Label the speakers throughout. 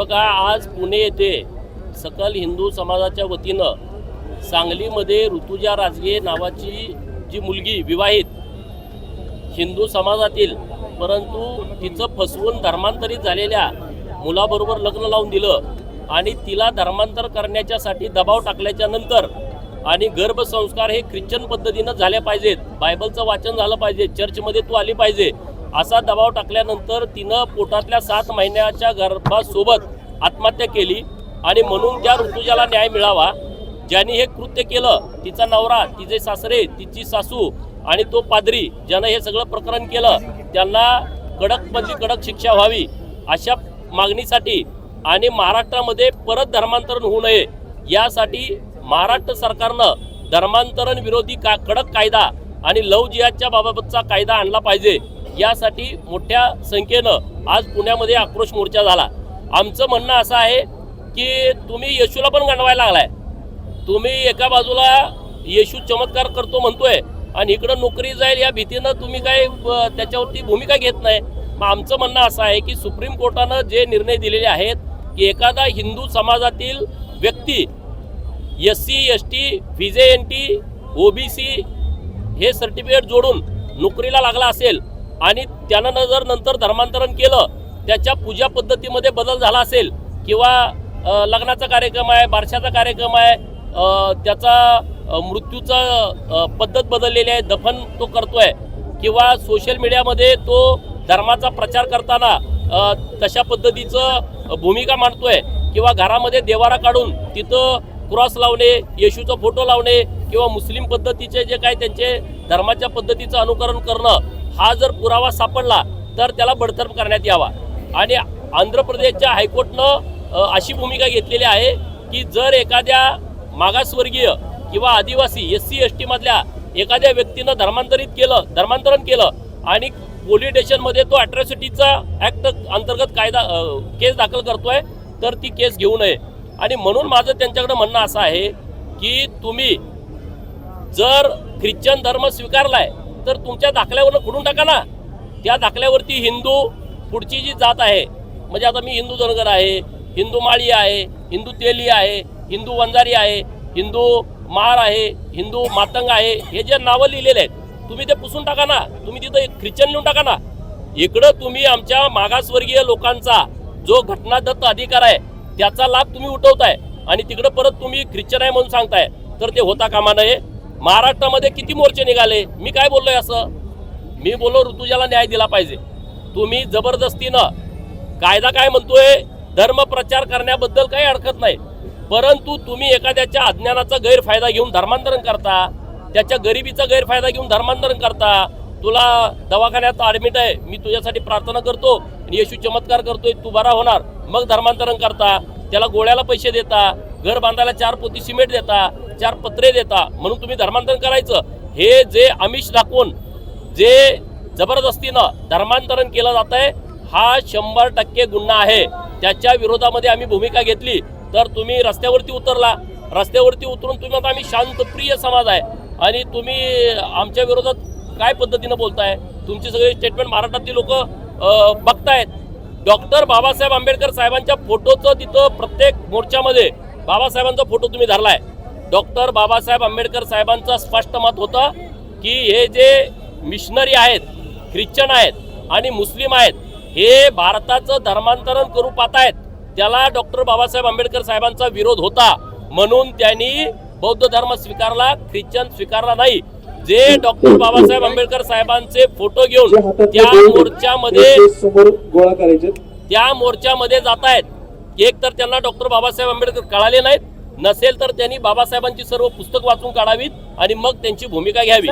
Speaker 1: बघा आज पुणे येथे सकल हिंदू समाजाच्या वतीनं सांगलीमध्ये ऋतुजा राजगे नावाची जी मुलगी विवाहित हिंदू समाजातील परंतु तिचं फसवून धर्मांतरित झालेल्या मुलाबरोबर लग्न लावून दिलं आणि तिला धर्मांतर करण्याच्यासाठी दबाव टाकल्याच्या नंतर आणि गर्भसंस्कार हे ख्रिश्चन पद्धतीनं झाले पाहिजेत. बायबलचं वाचन झालं पाहिजे. चर्चमध्ये तू आली पाहिजे. असा दबाव टाकल्यानंतर तिनं पोटातल्या सात महिन्याच्या गर्भासोबत आत्महत्या केली आणि म्हणून त्या ऋतुजाला न्याय मिळावा ज्यांनी हे कृत्य केलं तिचा नवरा तिचे सासरे तिची सासू आणि तो पादरी ज्यानं हे सगळं प्रकरण केलं त्यांना कडक कडक शिक्षा व्हावी अशा मागणीसाठी आणि महाराष्ट्रामध्ये परत धर्मांतरण होऊ नये यासाठी महाराष्ट्र सरकारनं धर्मांतरण विरोधी का कडक कायदा आणि लव जिहादच्या बाबतचा कायदा आणला पाहिजे. यासाठी मोठ्या संख्येनं आज पुण्यामध्ये आक्रोश मोर्चा झाला. आमचं म्हणणं असं आहे की तुम्ही येशूला पण गंडवायला लागलाय. तुम्ही एका बाजूला येशू चमत्कार करतो म्हणतोय आणि इकडं नोकरी जाईल या भीतीनं तुम्ही काय त्याच्यावरती भूमिका घेत नाही. मग आमचं म्हणणं असं आहे की सुप्रीम कोर्टानं जे निर्णय दिलेले आहेत की एखादा हिंदू समाजातील व्यक्ती S C S T VJ N T O B C हे सर्टिफिकेट जोडून नोकरीला लागला असेल आणि त्यानं जर नंतर धर्मांतरण केलं त्याच्या पूजा पद्धतीमध्ये बदल झाला असेल किंवा लग्नाचा कार्यक्रम आहे बारशाचा कार्यक्रम आहे त्याचा मृत्यूचा पद्धत बदललेली आहे दफन तो करतोय किंवा सोशल मीडियामध्ये तो धर्माचा प्रचार करताना तशा पद्धतीचं भूमिका मांडतोय किंवा घरामध्ये देवारा काढून तिथं क्रॉस लावणे येशूचा फोटो लावणे किंवा मुस्लिम पद्धतीचे जे काही त्यांचे धर्माच्या पद्धतीचं अनुकरण करणं हा जर पुरावा सापडला तर त्याला बडतर्फ करण्यात यावा. आणि आंध्र प्रदेशच्या हायकोर्टनं अशी भूमिका घेतलेली आहे की जर एखाद्या मागासवर्गीय किंवा आदिवासी एस सी एस टीमधल्या एखाद्या व्यक्तीनं धर्मांतरित केलं धर्मांतरण केलं आणि पोलीस स्टेशनमध्ये तो अॅट्रॉसिटीचा ॲक्ट अंतर्गत कायदा केस दाखल करतोय तर ती केस घेऊ नये. आणि म्हणून माझं त्यांच्याकडं म्हणणं असं आहे की तुम्ही जर ख्रिश्चन धर्म स्वीकारलाय तर तुमच्या दाखल्यावरनं खोडून टाका ना. त्या दाखल्यावरती हिंदू पुढची जी जात आहे म्हणजे आता मी हिंदू धनगर आहे हिंदू माळी आहे हिंदू तेली आहे हिंदू वंजारी आहे हिंदू मार आहे हिंदू मातंग आहे हे जे नावं लिहिलेले आहेत तुम्ही ते पुसून टाका ना. तुम्ही तिथं एक ख्रिश्चन लिहून टाका ना. इकडं तुम्ही आमच्या मागासवर्गीय लोकांचा जो घटनादत्त अधिकार आहे त्याचा लाभ तुम्ही उठवताय आणि तिकडं परत तुम्ही ख्रिश्चन आहे म्हणून सांगताय. तर ते होता कामा नये. महाराष्ट्रामध्ये किती मोर्चे निघाले? मी काय बोललोय असं? मी बोललो ऋतुजाला न्याय दिला पाहिजे. तुम्ही जबरदस्तीनं कायदा काय म्हणतोय? धर्म प्रचार करण्याबद्दल काही अडकत नाही. परंतु तुम्ही एखाद्याच्या अज्ञानाचा गैरफायदा घेऊन धर्मांतरण करता त्याच्या गरिबीचा गैरफायदा घेऊन धर्मांतरण करता तुला दवाखान्यात ॲडमिट आहे. मी तुझ्यासाठी प्रार्थना करतो आणि येशू चमत्कार करतोय तू बरा होणार. मग धर्मांतरण करता. त्याला गोळ्याला पैसे देता घर बांधायला चार पोती सिमेंट देता चार पत्रे देता म्हणून तुम्ही धर्मांतरण करायचं. हे जे आमिष दाखवून जे जबरदस्तीनं धर्मांतरण केलं जात आहे हा शंभर टक्के गुन्हा आहे. त्याच्या विरोधामध्ये आम्ही भूमिका घेतली तर तुम्ही रस्त्यावरती उतरला. रस्त्यावरती उतरून तुम्ही आता आम्ही शांतप्रिय समाज आहे. आणि तुम्ही आमच्या विरोधात काय पद्धतीनं बोलताय? तुमची सगळी स्टेटमेंट महाराष्ट्रातली लोक बघतायत. डॉक्टर बाबासाहेब आंबेडकर साहेबांच्या फोटोचं तिथं प्रत्येक मोर्चामध्ये बाबासाहेबांचा फोटो तुम्ही धरलाय. डॉक्टर बाबासाहेब आंबेडकर साहेबांचं स्पष्ट मत होतं की हे जे मिशनरी आहेत ख्रिश्चन आहेत आणि मुस्लिम आहेत हे भारताचं धर्मांतरण करू पाहत आहेत त्याला डॉक्टर बाबासाहेब आंबेडकर साहेबांचा विरोध होता म्हणून त्यांनी बौद्ध धर्म स्वीकारला ख्रिश्चन स्वीकारला नाही. जे डॉक्टर बाबासाहेब आंबेडकर साहेबांचे फोटो घेऊन त्या मोर्चामध्ये त्या मोर्चामध्ये जात आहेत एक तर त्यांना डॉक्टर बाबासाहेब आंबेडकर कळाले नाहीत. नसेल तर त्यांनी बाबासाहेबांची सर्व पुस्तक वाचून काढावीत आणि मग त्यांची भूमिका घ्यावी.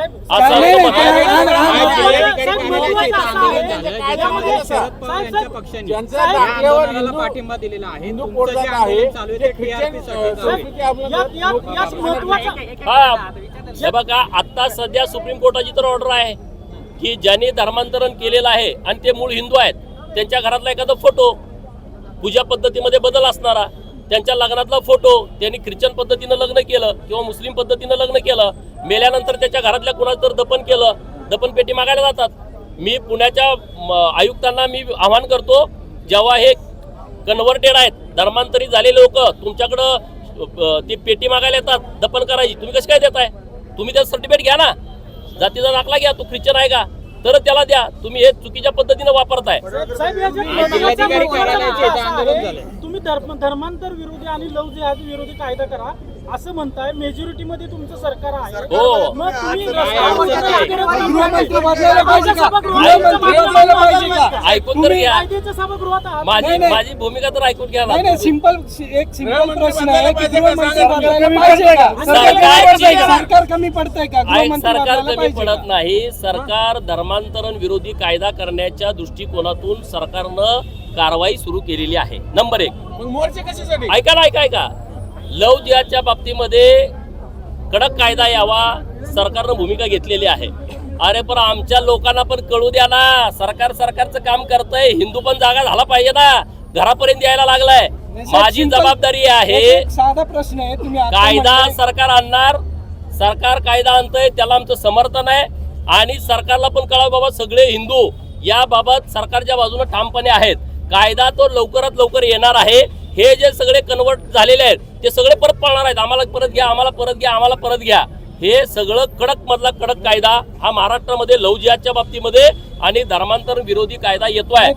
Speaker 2: पाठिंबा दिलेला आहे.
Speaker 1: हा. हे आता सध्या सुप्रीम कोर्टाची तर ऑर्डर आहे की ज्यांनी धर्मांतरण केलेलं आहे आणि ते मूळ हिंदू आहेत. त्यांच्या घरातला एखादा फोटो पूजा पद्धतीमध्ये बदल असणारा. त्यांच्या लग्नातला फोटो त्यांनी ख्रिश्चन पद्धतीनं लग्न केलं किंवा मुस्लिम पद्धतीनं लग्न केलं मेल्यानंतर त्याच्या घरातल्या कुणाचं तर दफन केलं दफन पेटी मागायला जातात मी पुण्याच्या आयुक्तांना मी आवाहन करतो जेव्हा हे कन्व्हर्टेड आहेत धर्मांतरित झालेले लोक तुमच्याकडं ते पेटी मागायला येतात दफन करायची तुम्ही कसं काय देताय तुम्ही त्याचं सर्टिफिकेट घ्या ना जातीचा दाखला घ्या तो ख्रिश्चन आहे का तर त्याला द्या तुम्ही हे चुकीच्या पद्धतीने वापरताय
Speaker 3: तुम्ही धर्म धर्मांतर विरोधी आणि लव जिहाद विरोधी कायदा करा असं म्हणताय मेजॉरिटी मध्ये तुमचं सरकार आहे
Speaker 1: हो.
Speaker 3: मग तुम्ही
Speaker 2: नाही,
Speaker 3: रस्त्यावर
Speaker 2: नाही,
Speaker 3: जाऊन
Speaker 2: नाही.
Speaker 3: गृहमंत्री
Speaker 4: बदलायला पाहिजे का?
Speaker 3: राज्यसभा
Speaker 4: गृहमंत्री
Speaker 3: गृहात
Speaker 4: बदलायला पाहिजे का?
Speaker 3: का?
Speaker 1: ऐकून तर
Speaker 3: तुम्ही
Speaker 1: घ्या
Speaker 3: कायद्याच्या सभागृहात आहात
Speaker 1: माझी
Speaker 4: नाही, नाही.
Speaker 1: माझी भूमिका तर ऐकून घ्या ना
Speaker 4: नाही नाही
Speaker 1: तुम्ही.
Speaker 4: सिंपल एक सिंपल प्रश्न आहे की
Speaker 5: पाहिजे का?
Speaker 4: गृहमंत्री
Speaker 5: सांगा.
Speaker 4: बदलायला पाहिजे का सरकार सरकार कमी पडतंय का गृहमंत्री
Speaker 1: सरकार
Speaker 4: बदलायला
Speaker 1: कमी
Speaker 4: पाहिजे
Speaker 1: पडत? नाही सरकार धर्मांतरण विरोधी कायदा करण्याच्या दृष्टिकोनातून सरकारनं कारवाई सुरू केलेली आहे नंबर एक
Speaker 5: मोर्चे कशासाठी?
Speaker 1: ऐका ना ऐका ऐका. लव जिहादच्या बाबतीमध्ये कडक कायदा यावा सरकारनं भूमिका घेतलेली आहे. अरे पण आमच्या लोकांना पण कळू द्या ना. सरकार सरकारचं काम करतंय. हिंदू पण जागा झाला पाहिजे ना. घरापर्यंत यायला लागलाय. माझी जबाबदारी आहे.
Speaker 4: साधा प्रश्न आहे. तुम्ही
Speaker 1: कायदा सरकार आणणार. सरकार कायदा आणतंय. त्याला आमचं समर्थन आहे. आणि सरकारला पण कळा बाबा सगळे हिंदू याबाबत सरकारच्या बाजूने ठामपणे आहेत. कायदा तो लवकरात लवकर येणार आहे. हे जे सगळे कन्वर्ट झालेले आहेत ते सगळे परत पाळणार आहेत. आम्हाला परत घ्या आम्हाला परत घ्या आम्हाला परत घ्या. हे सगळं कडक मधला कडक कायदा हा महाराष्ट्रामध्ये लव जिहादच्या बाबतीमध्ये आणि धर्मांतरण विरोधी कायदा येतोय.